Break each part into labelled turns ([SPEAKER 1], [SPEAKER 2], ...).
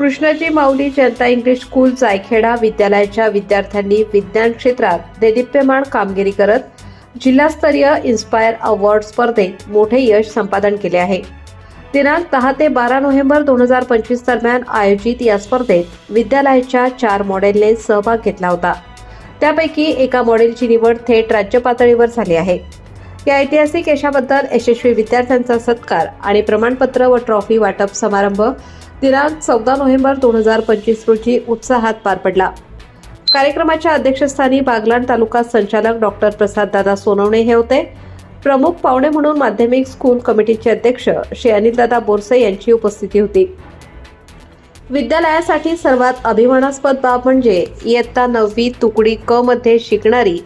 [SPEAKER 1] Krishnaji Mauli Janata English school Jaykheda विद्यालयाच्या विद्यार्थ्यांनी विज्ञान क्षेत्रात देदीप्यमान कामगिरी करत जिल्हास्तरीय इन्स्पायर अवॉर्ड स्पर्धेत मोठे यश संपादन केले आहे. दिनांक दहा ते बारा नोव्हेंबर दोन हजार पंचवीस दरम्यान आयोजित या स्पर्धेत विद्यालयाच्या चार मॉडेलने सहभाग घेतला होता. त्यापैकी एका मॉडेलची निवड थेट राज्य पातळीवर झाली आहे. या ऐतिहासिक यशाबद्दल यशस्वी विद्यार्थ्यांचा सत्कार आणि प्रमाणपत्र व ट्रॉफी वाटप समारंभ दिनांक चौदा नोव्हेंबर दोन हजार पंचवीस रोजी उत्साहात पार पडला. कार्यक्रमाच्या अध्यक्षस्थानी बागलाण तालुका संचालक डॉक्टर प्रसाद दादा सोनवणे हे होते. प्रमुख पाहुणे म्हणून माध्यमिक स्कूल कमिटीचे अध्यक्ष श्री अनिलदादा बोरसे यांची उपस्थिती होती. विद्यालयासाठी सर्वात अभिमानास्पद बाब म्हणजे इयत्ता नववी तुकडी क मध्ये शिकणारी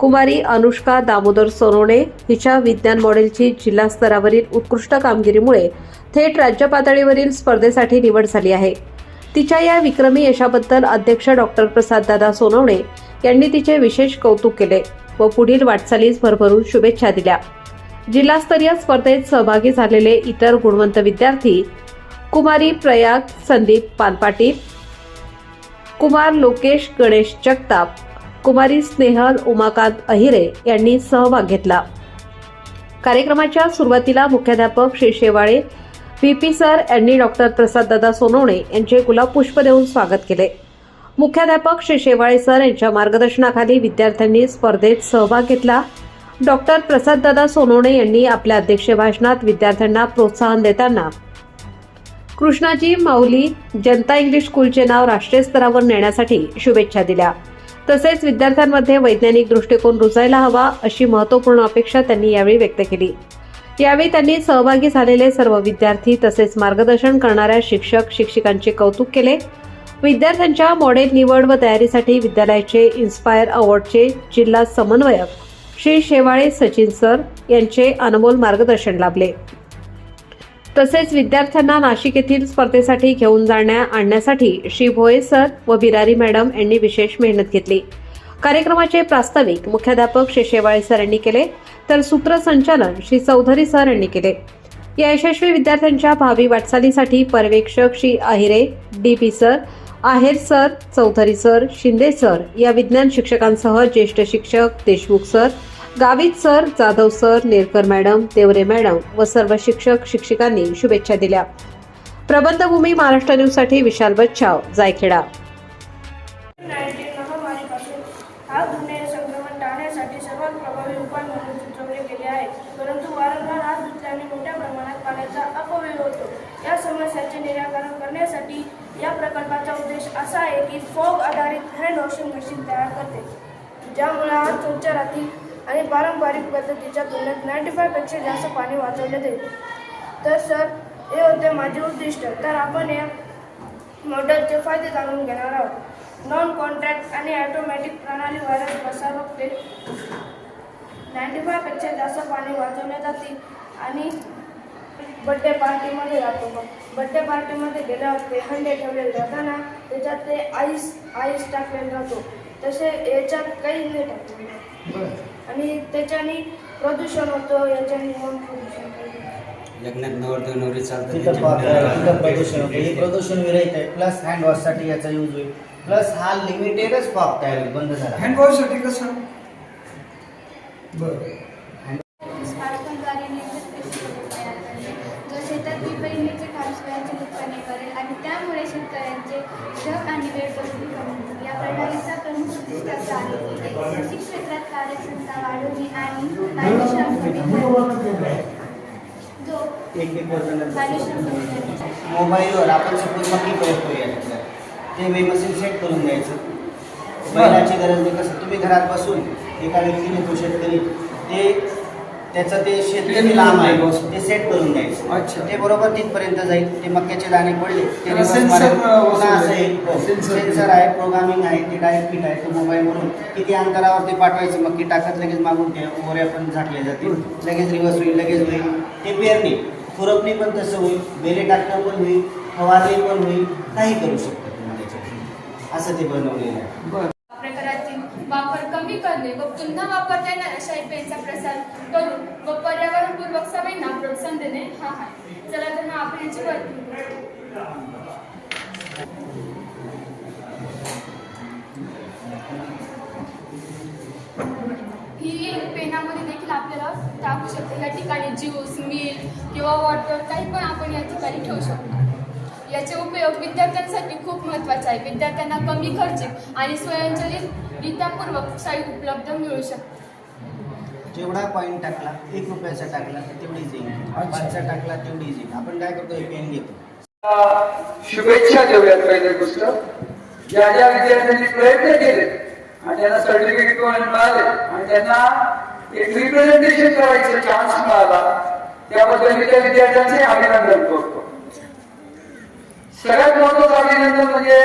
[SPEAKER 1] कुमारी अनुष्का दामोदर सोनवणे हिच्या विज्ञान मॉडेलची जिल्हा स्तरावरील उत्कृष्ट कामगिरीमुळे थेट राज्य पातळीवरील स्पर्धेसाठी निवड झाली आहे. तिच्या या विक्रमी यशाबद्दल अध्यक्ष डॉक्टर प्रसाद दादा सोनवणे यांनी तिचे विशेष कौतुक केले व पुढील वाटचालीस भरभरून शुभेच्छा दिल्या. जिल्हास्तरीय स्पर्धेत सहभागी झालेले इतर गुणवंत विद्यार्थी कुमारी प्रयाग संदीप पानपाटील कुमार लोकेश गणेश जगताप कुमारी स्नेहल उमाकांत अहिरे यांनी सहभाग घेतला. कार्यक्रमाच्या सुरुवातीला मुख्याध्यापक श्री शेवाळे व्हीपी सर यांनी डॉक्टर प्रसाददादा सोनवणे यांचे गुलाब पुष्प देऊन स्वागत केले. मुख्याध्यापक श्री शेवाळे सर यांच्या मार्गदर्शनाखाली विद्यार्थ्यांनी स्पर्धेत सहभाग घेतला. डॉक्टर प्रसाददादा सोनवणे यांनी आपल्या अध्यक्ष भाषणात विद्यार्थ्यांना प्रोत्साहन देताना कृष्णाजी माऊली जनता इंग्लिश स्कूलचे नाव राष्ट्रीय स्तरावर नेण्यासाठी शुभेच्छा दिल्या. तसेच विद्यार्थ्यांमध्ये वैज्ञानिक दृष्टिकोन रुजायला हवा अशी महत्त्वपूर्ण अपेक्षा त्यांनी यावेळी व्यक्त केली. यावेळी त्यांनी सहभागी झालेले सर्व विद्यार्थी तसेच मार्गदर्शन करणाऱ्या शिक्षक शिक्षिकांचे कौतुक केले. विद्यार्थ्यांच्या मॉडेल निवड व तयारीसाठी विद्यालयाचे इन्स्पायर अवॉर्डचे जिल्हा समन्वयक श्री शेवाळे सचिन सर यांचे अनमोल मार्गदर्शन लाभले. तसेच विद्यार्थ्यांना नाशिक येथील स्पर्धेसाठी घेऊन जाण्या आणण्यासाठी श्री भोये सर व बिरारी मॅडम यांनी विशेष मेहनत घेतली. कार्यक्रमाचे प्रास्ताविक मुख्याध्यापक श्री शेवाळे सर यांनी केले तर सूत्रसंचालन श्री चौधरी सर यांनी केले. या यशस्वी विद्यार्थ्यांच्या भावी वाटचालीसाठी पर्यवेक्षक Shri Ahire D P sir Aher sir Chaudhari sir Shinde sir या विज्ञान शिक्षकांसह ज्येष्ठ शिक्षक Deshmukh sir Gavit sir Jadhav sir Nerkar madam Deore madam व सर्व शिक्षक शिक्षिकांनी शुभेच्छा दिल्या. प्रबंधभूमी महाराष्ट्र न्यूजसाठी विशाल बच्छाव जायखेडा.
[SPEAKER 2] या समस्याचे निराकरण करण्यासाठी या प्रकल्पाचा उद्देश असा आहे की फॉग आधारित हँड वॉशिंग मशीन तयार करते. ज्यामुळे आज तुमच्या रात्री आणि पारंपरिक पद्धतीच्या तुलनेत नाईन्टी फायपेक्षा जास्त पाणी वाचवले जाईल. तर सर हे होते माझे उद्दिष्ट. तर आपण या मॉडेलचे फायदे जाणून घेणार आहोत. नॉन कॉन्ट्रॅक्ट आणि ऑटोमॅटिक प्रणाली व्हायरस प्रसार रोखते नाईन्टी फायपेक्षा जास्त पाणी वाचवले जाते आणि बड्डे पार्टीमध्ये जातो बड्डे पार्टीमध्ये गेल्यावर ते हंडे ठेवलेले जाताना त्याच्यात ते आईस आईस टाकलेला जातो. तसे याच्यात काही नाही टाकलेलं. आणि त्याच्याने प्रदूषण होतं याच्याने मन प्रदूषण.
[SPEAKER 3] लग्नात नवरदेव नवरी चालतात
[SPEAKER 4] तिथं
[SPEAKER 3] त्याच्यामुळे
[SPEAKER 4] तिथं प्रदूषण होतं. हे प्रदूषण विरहित आहे. प्लस हँड वॉशसाठी याचा यूज होईल. प्लस हा लिमिटेडच पॉप तयार होईल. बंद झाला.
[SPEAKER 5] हँडवॉशसाठी कसं? बरं.
[SPEAKER 6] स्मार्टफोनद्वारे निर्मित पेशंट तयार करणे जो शेतात करेल आणि त्यामुळे शेतकऱ्यांचे जग आणि वेळ दोन्ही कमी होईल या प्रणालीचा कृषी क्षेत्रात कार्यक्षमता वाढवणे आणि
[SPEAKER 4] मोबाईलवर आपण सपोज मक्की प्रयोग करूया. ते वे मशीन सेट करून द्यायचं बैलाची गरज नाही कसं तुम्ही घरात बसून एका व्यक्तीने तो शेतकरी ते त्याचं ते शेत किती लांब आहे. ते सेट करून द्यायचं.
[SPEAKER 5] अच्छा.
[SPEAKER 4] ते बरोबर तिथपर्यंत जाईल. ते मक्याचे दाणे पडले. ते. सेन्सर आहे प्रोग्रामिंग आहे ते डायरेक्ट फिट आहे तो मोबाईलवरून किती अंतरावरती पाठवायचं मक्की टाकत लगेच मागून ते मोऱ्या पण झाकले जातील. लगेच रिवर्स होईल लगेच होईल. ते पेरणी. खुरपणी पण तसं होईल. बेले टाकणं पण होईल. फवारणी पण होईल. काही करू शकता असं ते बनवलेलं आहे.
[SPEAKER 7] करणे व पुन्हा वापरता येणार अशा पेनचा प्रसार करून व पर्यावरणपूर्वक सवयींना प्रोत्साहन देणे हा आहे. चला तर मग आपण याची ही पेनामध्ये देखील आपल्याला टाकू शकतो. या ठिकाणी ज्यूस मिल्क किंवा वॉटर काही पण आपण या ठिकाणी ठेवू शकतो. याचे उपयोग विद्यार्थ्यांसाठी खूप महत्त्वाचे आहे. विद्यार्थ्यांना कमी खर्चिक आणि स्वयंचलितरित्यापूर्वक शाही उपलब्ध मिळू शकते.
[SPEAKER 4] जेवढा कॉईन टाकला एक रुपयाचा टाकला तर तेवढीच येईल पाचचा टाकला तेवढीच येईल आपण काय करतो पेन घेतो
[SPEAKER 5] शुभेच्छा देऊयात पहिली गोष्ट. ज्या ज्या विद्यार्थ्यांनी प्रयत्न केले आणि त्यांना सर्टिफिकेट मिळाले आणि त्यांना एक रिप्रेझेंटेशन करायचा चान्स मिळाला त्याबद्दल मी त्या विद्यार्थ्यांचे अभिनंदन करतो. सगळ्यात महत्वाचं अभिनंदन म्हणजे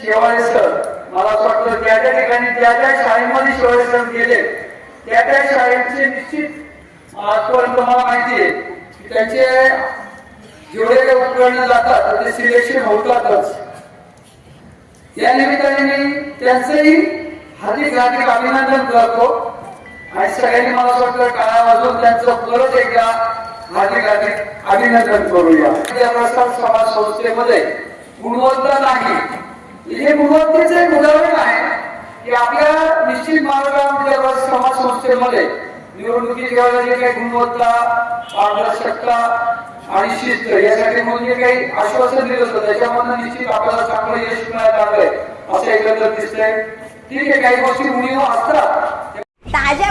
[SPEAKER 5] शिवाय सर मला असं वाटतं त्या त्या ठिकाणी ज्या त्या शाळेमध्ये शिवाय सर गेले. त्या त्या शाळेचे निश्चित आजपर्यंत मला माहिती आहे की त्यांचे जेवढे काही उपकरणं जातात ते सिलेक्शन होतातच. या निमित्ताने मी त्यांचंही हार्दिक हार्दिक अभिनंदन करतो. आणि सगळ्यांनी मला असं वाटतं काळा वाजून त्यांचं परत एकदा अधिक अधिक अभिनंदन करूया. समाज संस्थेमध्ये गुणवत्ता नाही. हे गुणवत्तेचे एक उदाहरण आहे की आपल्या निश्चित मार्गामध्ये समाज संस्थेमध्ये निवडणुकीच्या वेळेला काही गुणवत्ता पारदर्शकता आणि शिस्त यासाठी म्हणून जे काही आश्वासन दिलं होतं त्याच्यामधनं निश्चित आपल्याला चांगलं यश मिळायला लागलंय असं एकंदर दिसतंय. ठीक आहे काही गोष्टी उणीव असतात.
[SPEAKER 8] ताज्या